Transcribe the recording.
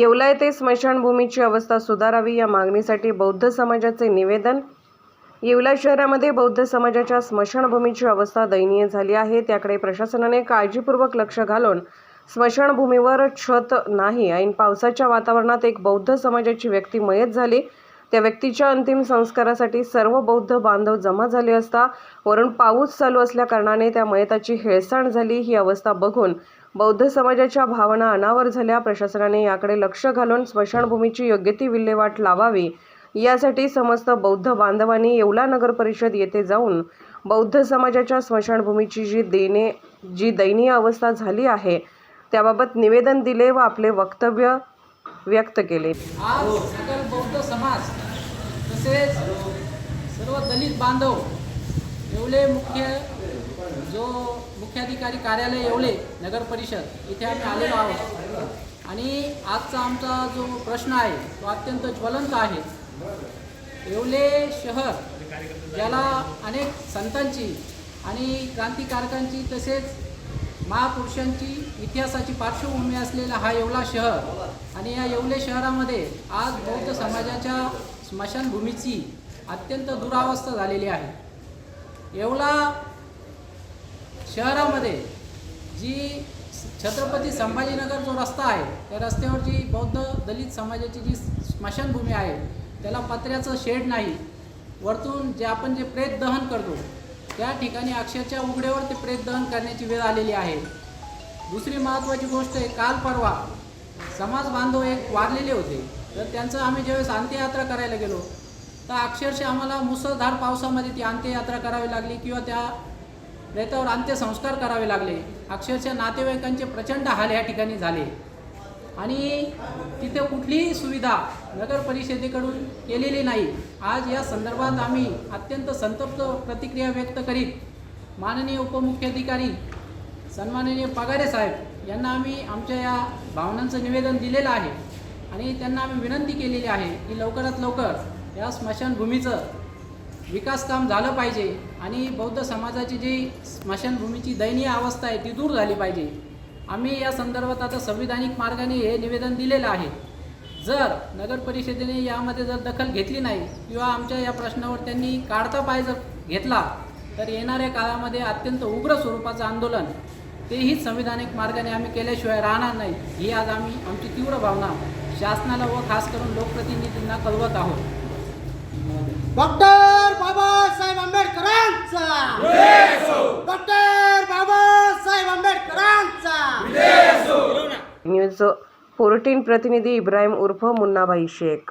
येवला येथे स्मशानभूमीची अवस्था सुधारावी या मागणीसाठी बौद्ध समाजाचे निवेदन. येवला शहरामध्ये बौद्ध समाजाच्या स्मशानभूमीची अवस्था दयनीय झाली आहे. त्याकडे प्रशासनाने काळजीपूर्वक लक्ष घालून स्मशानभूमीवर छत नाही. ऐन पावसाच्या वातावरणात एक बौद्ध समाजाची व्यक्ती मयत झाली. त्या व्यक्तीच्या अंतिम संस्कारासाठी सर्व बौद्ध बांधव जमा झाले असता वरून पाऊस चालू असल्या कारणाने त्या मयताची हेळसांड झाली ही अवस्था बघून बौद्ध समाजाच्या भावना अनावर झाल्या. प्रशासनाने याकडे लक्ष घालून स्मशानभूमीची योग्य ती विल्हेवाट लावावी यासाठी समस्त बौद्ध बांधवांनी येवला नगर परिषद येथे जाऊन बौद्ध समाजाच्या स्मशानभूमीची जी देणे जी दयनीय अवस्था झाली आहे त्याबाबत निवेदन दिले व आपले वक्तव्य व्यक्त केले. आज सकल बौद्ध समाज तसेच सर्व दलित बांधव येवले मुख्य जो मुख्याधिकारी कार्यालय येवले नगर परिषद इथे आम्ही आलेलो आहोत. आणि आजचा आमचा जो प्रश्न आहे तो अत्यंत ज्वलंत आहे. येवले शहर ज्याला अनेक संतांची आणि क्रांतिकारकांची तसेच महापुरुषांची इतिहासाची पार्श्वभूमी असलेला हा येवला शहर आणि या येवले शहरामध्ये आज बौद्ध समाजाच्या स्मशानभूमीची अत्यंत दुरावस्था झालेली आहे. येवला शहरामध्ये जी छत्रपती संभाजीनगर जो रस्ता आहे त्या रस्त्यावर जी बौद्ध दलित समाजाची जी स्मशानभूमी आहे त्याला पत्र्याचं शेड नाही. वरतून जे आपण जे प्रेत दहन करतो त्या ठिकाणी अक्षरशः उघड्यावर ते प्रेत दहन करण्याची वेळ आलेली आहे. दुसरी महत्त्वाची गोष्ट आहे काल परवा समाज बांधव एक वारलेले होते. तर त्यांचं आम्ही ज्यावेळेस अंत्ययात्रा करायला गेलो तर अक्षरशः आम्हाला मुसळधार पावसामध्ये ती अंत्ययात्रा करावी लागली किंवा त्या प्रेतावर अंत्यसंस्कार करावे लागले. अक्षरशः नातेवाईकांचे प्रचंड हाल या ठिकाणी झाले. आणि तिथे कुठलीही सुविधा नगर परिषदेकडून केलेली नाही. आज या संदर्भात आम्ही अत्यंत संतप्त प्रतिक्रिया व्यक्त करीत माननीय उपमुख्याधिकारी सन्माननीय पगारे साहेब यांना आम्ही आमच्या या भावनांचं निवेदन दिलेलं आहे आणि त्यांना आम्ही विनंती केलेली आहे की लवकरात लवकर या स्मशानभूमीचं विकास काम झालं पाहिजे आणि बौद्ध समाजाची जी स्मशानभूमीची दयनीय अवस्था आहे ती दूर झाली पाहिजे. आम्ही या संदर्भात आता संविधानिक मार्गाने हे निवेदन दिलेलं आहे. जर नगर परिषदेने यामध्ये जर दखल घेतली नाही किंवा आमच्या या प्रश्नावर त्यांनी काढता पाय जर घेतला तर येणाऱ्या काळामध्ये अत्यंत उग्र स्वरूपाचं आंदोलन तेही संविधानिक मार्गाने आम्ही केल्याशिवाय राहणार नाही ही आज आम्ही आमची तीव्र भावना शासनाला व खास करून लोकप्रतिनिधींना कळवत आहोत. डॉक्टर बाबासाहेब आंबेडकरांचा! असल्याचं फोरटीन प्रतिनिधी इब्राहिम उर्फ मुन्नाभाई शेख.